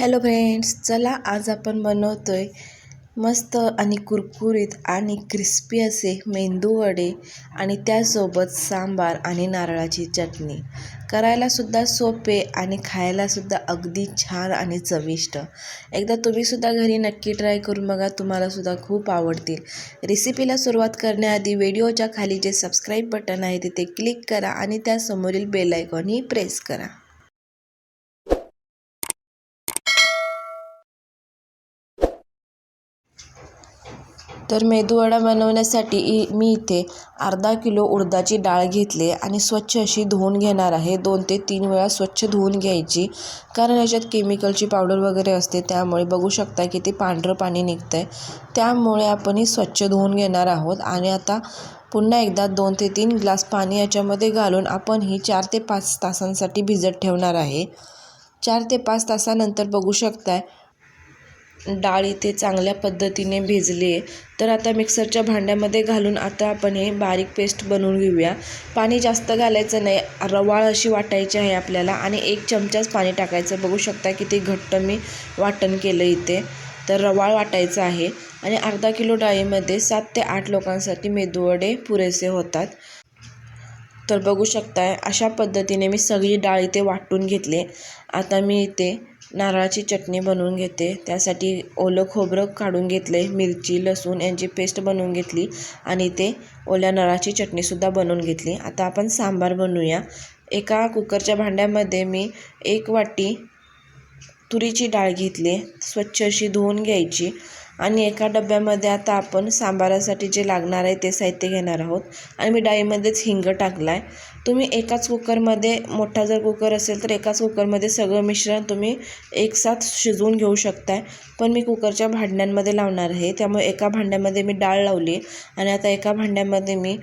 Hello friends चला आज आपण बनवतो आहे मस्त आणि कुरकुरीत आणि क्रिस्पी असे मेंदूवडे आणि त्यासोबत सांबार आणि नारळाची चटणी. करायलासुद्धा सोपे आणि खायलासुद्धा अगदी छान आणि चविष्ट. एकदा तुम्हीसुद्धा घरी नक्की ट्राय करून बघा तुम्हालासुद्धा खूप आवडतील. रेसिपीला सुरुवात करण्याआधी व्हिडिओच्या खाली जे सबस्क्राईब बटन आहे तिथे क्लिक करा आणि त्यासमोरील बेल आयकॉनही प्रेस करा. तर मेदूवडा बनवण्यासाठी इ मी इथे अर्धा किलो उडदाची डाळ घेतली आणि स्वच्छ अशी धुवून घेणार आहे. दोन ते तीन वेळा स्वच्छ धुवून घ्यायची कारण याच्यात केमिकलची पावडर वगैरे असते त्यामुळे बघू शकता की ते पांढरं पाणी निघतं आहे त्यामुळे आपण ही स्वच्छ धुवून घेणार आहोत. आणि आता पुन्हा एकदा दोन ते तीन ग्लास पाणी याच्यामध्ये घालून आपण ही चार ते पाच तासांसाठी भिजत ठेवणार आहे. चार ते पाच तासानंतर बघू शकताय डाळ इथे चांगल्या पद्धतीने भिजली आहे. तर आता मिक्सरच्या भांड्यामध्ये घालून आता आपण हे बारीक पेस्ट बनवून घेऊया. पाणी जास्त घालायचं नाही रवाळ अशी वाटायची आहे आपल्याला आणि एक चमचाच पाणी टाकायचं. बघू शकता किती घट्ट मी वाटण केलं इथे. तर रवाळ वाटायचं आहे आणि अर्धा किलो डाळीमध्ये सात ते आठ लोकांसाठी मेदूवडे पुरेसे होतात. तर बघू शकताय अशा पद्धतीने मी सगळी डाळ इथे वाटून घेतले आता मी इथे नारळाची चटणी बनवून घेते. त्यासाठी ओलं खोबरं काढून घेतले मिरची लसूण यांची पेस्ट बनवून घेतली आणि ते ओल्या नारळाची चटणीसुद्धा बनवून घेतली. आता आपण सांबार बनवूया. एका कुकरच्या भांड्यामध्ये मी एक वाटी तुरीची डाळ घेतली. स्वच्छ अशी धुवून घ्यायची. आणि एका डब्यामध्ये आता आपण सांबारासाठी जे लागणार आहे ते साहित्य घेणार आहोत. आणि मी डाळीमध्येच हिंग टाकला आहे तुम्ही एकाच कुकरमध्ये मोठा जर कुकर असेल तर एकाच कुकरमध्ये सगळं मिश्रण तुम्ही एकसाथ शिजवून घेऊ शकताय. पण मी कुकरच्या भांड्यांमध्ये लावणार आहे. त्यामुळे एका भांड्यामध्ये मी डाळ लावली आणि आता एका भांड्यामध्ये मी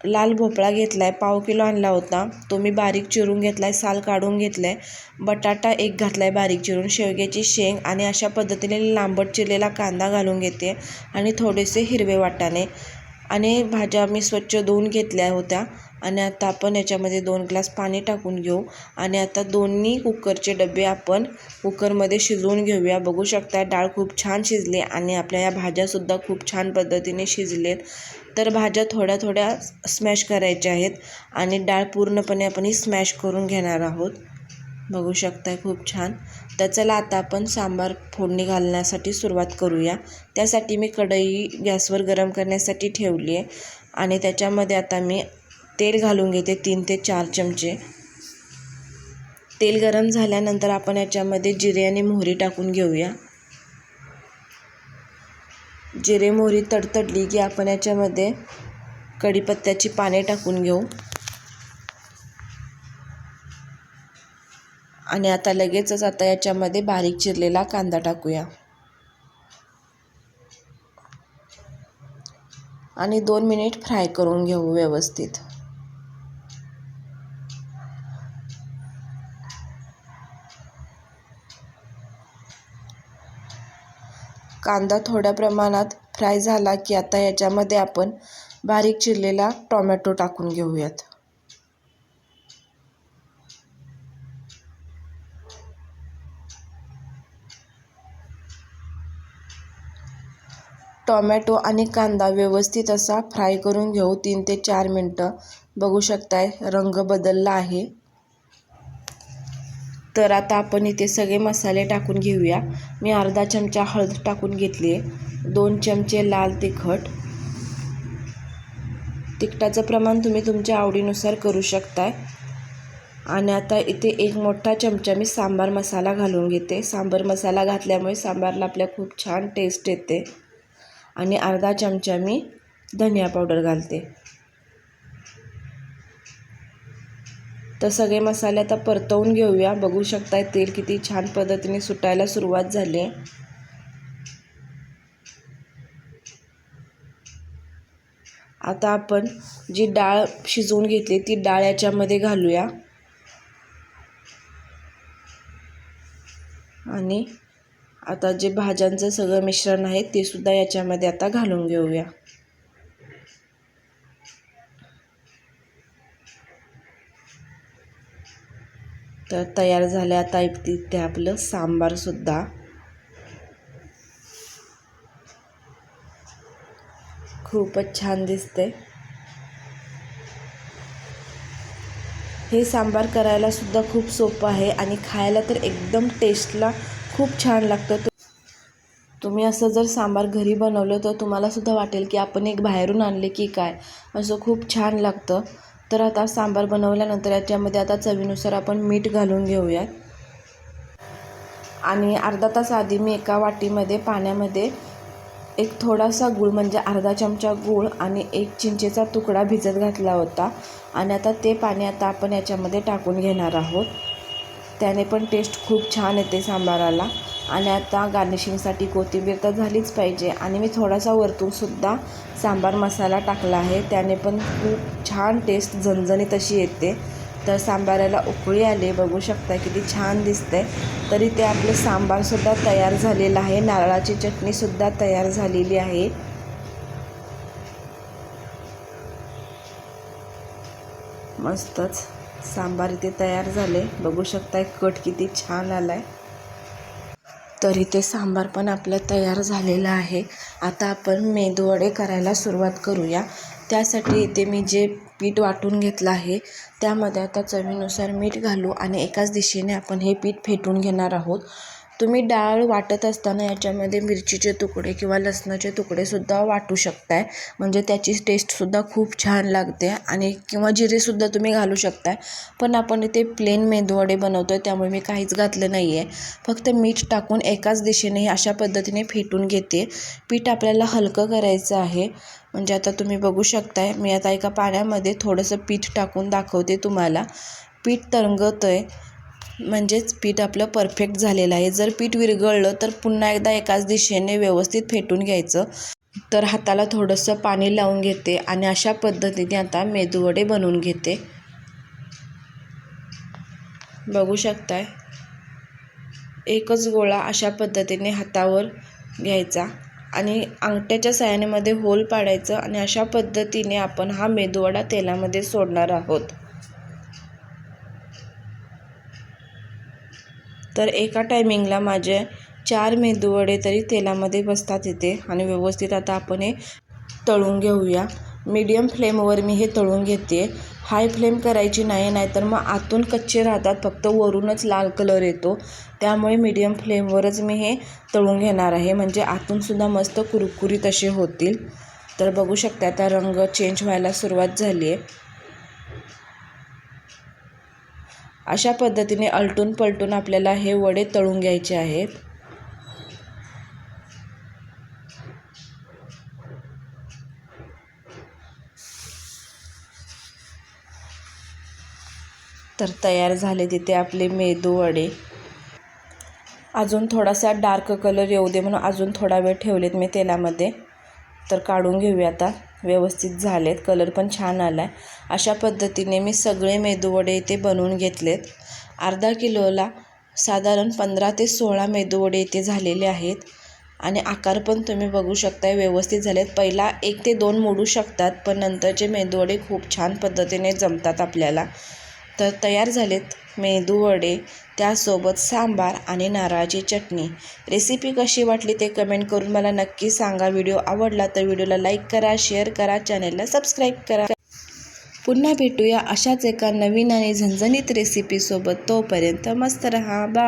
लाल भोपळा घेतला आहे पाव किलो आणला होता. तो मी बारीक चिरून घेतला आहे साल काढून घेतला आहे बटाटा एक घातला आहे बारीक चिरून शेवग्याची शेंग आणि अशा पद्धतीने लांबट चिरलेला कांदा घालून घेते आणि थोडेसे हिरवे वाटाणे आणि भाज्या मी स्वच्छ धुवून घेतल्या होत्या. आणि आता आपण याच्यामध्ये दोन ग्लास पाणी टाकून घेऊ. आणि आता दोन्ही कुकरचे डबे आपण कुकरमध्ये शिजवून घेऊया. बघू शकता डाळ खूप छान शिजली आणि आपल्या या भाज्यासुद्धा खूप छान पद्धतीने शिजलेत. तर भाज्या थोड्या थोड्या स्मॅश करायच्या आहेत आणि डाळ पूर्णपणे आपण ही स्मॅश करून घेणार आहोत. बघू शकताय खूप छान. तर चला आता आपण सांबार फोडणी घालण्यासाठी सुरुवात करूया. त्यासाठी मी कढई गॅसवर गरम करण्यासाठी ठेवली आहे आणि त्याच्यामध्ये आता मी तेल घालून घेते तीन ते चार चमचे. तेल गरम झाल्यानंतर आपण याच्यामध्ये जिरे आणि मोहरी टाकून घेऊया. जिरे मोहरी तडतडली की आपण याच्यामध्ये कढीपत्त्याची पाने टाकून घेऊ. आणि आता लगेचच आता याच्यामध्ये बारीक चिरलेला कांदा टाकूया. आणि दोन मिनिट फ्राय करून घेऊ व्यवस्थित. कांदा थोड्या प्रमाणात फ्राय झाला की आता याच्यामध्ये आपण बारीक चिरलेला टोमॅटो टाकून घेऊयात. टोमॅटो आणि कांदा व्यवस्थित असा फ्राय करून घेऊ. तीन ते चार मिनटं बघू शकताय रंग बदलला आहे. तर आता आपण इथे सगळे मसाले टाकून घेऊया. मी अर्धा चमचा हळद टाकून घेतली आहे दोन चमचे लाल तिखट. तिखटाचं प्रमाण तुम्ही तुमच्या आवडीनुसार करू शकताय. आणि आता इथे एक मोठा चमचा मी सांबार मसाला घालून घेते. सांबार मसाला घातल्यामुळे सांबारला आपल्या खूप छान टेस्ट येते. आणि अर्धा चमचा मी धनिया पावडर घालते. तर सगळे मसाले आता परतवून घेऊया. बघू शकताय तेल किती छान पद्धतीने सुटायला सुरुवात झाली. आता आपण जी डाळ शिजवून घेतली ती डाळ याच्यामध्ये घालूया. आणि आता जे भाज्यांचं सगळं मिश्रण आहे ते सुद्धा याच्यामध्ये आता घालून घेऊया. तर तयार झाले आता इथे आपलं सांबारसुद्धा खूपच छान दिसते. हे सांबार करायला सुद्धा खूप सोपं आहे आणि खायला तर एकदम टेस्टला खूप छान लागतं. तुम्ही असं जर सांबार घरी बनवलं तर तुम्हाला सुद्धा वाटेल की आपण एक बाहेरून आणले की काय? असं खूप छान लागतं. तर आता सांबार बनवल्यानंतर याच्यामध्ये आता चवीनुसार आपण मीठ घालून घेऊयात. आणि अर्धा तास आधी मी एका वाटीमध्ये पाण्यामध्ये एक थोडासा गूळ म्हणजे अर्धा चमचा गूळ आणि एक चिंचेचा तुकडा भिजत घातला होता. आणि आता ते पाणी आता आपण याच्यामध्ये टाकून घेणार आहोत. त्याने पण टेस्ट खूप छान येते सांबाराला. आणि आता गार्निशिंगसाठी कोथिंबीर तर झालीच पाहिजे. आणि मी थोडासा वरतूनसुद्धा सांबार मसाला टाकला आहे. त्याने पण खूप छान टेस्ट झणझणीत अशी येते. तर सांबाराला उकळी आली बघू शकता किती छान दिसते तरी ते आपलं सांबारसुद्धा तयार झालेलं आहे. नारळाची चटणीसुद्धा तयार झालेली आहे. मस्तच सांबार इथे तयार झाले. बघू शकताय कट किती छान आला आहे तर इथे सांबार पण आपलं तयार झालेलं आहे. आता आपण मेदूवडे करायला सुरुवात करूया. त्यासाठी इथे मी जे पीठ वाटून घेतलं आहे त्यामध्ये आता चवीनुसार मीठ घालू आणि एकाच दिशेने आपण हे पीठ फेटून घेणार आहोत. तुम्ही डाळ वाटत असताना याच्यामध्ये मिरचीचे तुकडे किंवा लसणाचे तुकडेसुद्धा वाटू शकताय. म्हणजे त्याची टेस्टसुद्धा खूप छान लागते आणि किंवा जिरेसुद्धा तुम्ही घालू शकताय. पण आपण इथे प्लेन मेदूवडे बनवतो आहे त्यामुळे मी काहीच घातलं नाही आहे फक्त मीठ टाकून एकाच दिशेने अशा पद्धतीने फेटून घेते. पीठ आपल्याला हलकं करायचं आहे. म्हणजे आता तुम्ही बघू शकताय मी आता एका पाण्यामध्ये थोडंसं पीठ टाकून दाखवते तुम्हाला. पीठ तरंगत आहे म्हणजेच पीठ आपलं परफेक्ट झालेलं आहे. जर पीठ विरघळलं तर पुन्हा एकदा एकाच दिशेने व्यवस्थित फेटून घ्यायचं. तर हाताला थोडंसं पाणी लावून घेते आणि अशा पद्धतीने आता मेदूवडे बनवून घेते. बघू शकताय? एकच गोळा अशा पद्धतीने हातावर घ्यायचा आणि अंगठ्याच्या सायानेमध्ये होल पाडायचं आणि अशा पद्धतीने आपण हा मेदूवडा तेलामध्ये सोडणार आहोत. तर एका टायमिंगला माझे चार मेदूवडे तरी तेलामध्ये बसतात इथे. आणि व्यवस्थित आता आपण हे तळून घेऊया. मीडियम फ्लेमवर मी हे तळून घेते. हाय फ्लेम करायची नाही नाहीतर मग आतून कच्चे राहतात फक्त वरूनच लाल कलर येतो. त्यामुळे मीडियम फ्लेमवरच मी हे तळून घेणार आहे. म्हणजे आतूनसुद्धा मस्त कुरकुरीत असे होतील. तर बघू शकता आता रंग चेंज व्हायला सुरुवात झाली आहे अशा पद्धतीने अलटून पलटून आपल्याला हे वडे तळून घ्यायचे आहेत. तर तयार झाले तिथे आपले मेदू वडे. अजून थोडासा डार्क कलर येऊ दे म्हणून अजून थोडा वेळ ठेवलेत मी तेलामध्ये. तर काढून घेऊया आता. व्यवस्थित झालेत. कलर पण छान आला आहे अशा पद्धतीने मी सगळे मेदूवडे इथे बनवून घेतलेत. अर्धा किलोला साधारण पंधरा ते सोळा मेदूवडे इथे झालेले आहेत. आणि आकार पण तुम्ही बघू शकताय व्यवस्थित झालेत. पहिला एक ते दोन मोडू शकतात पण नंतरचे मेदूवडे खूप छान पद्धतीने जमतात आपल्याला. तर तयार झालेत मेदूवडे त्यासोबत सांबार आणि नारळाची चटणी. रेसिपी कशी वाटली ते कमेंट करून मला नक्की सांगा. व्हिडिओ आवडला तर व्हिडिओला लाईक करा शेअर करा चॅनलला सबस्क्राईब करा. पुन्हा भेटूया अशाच एका नवीन आणि झणझणीत रेसिपीसोबत. तोपर्यंत मस्त रहा. बा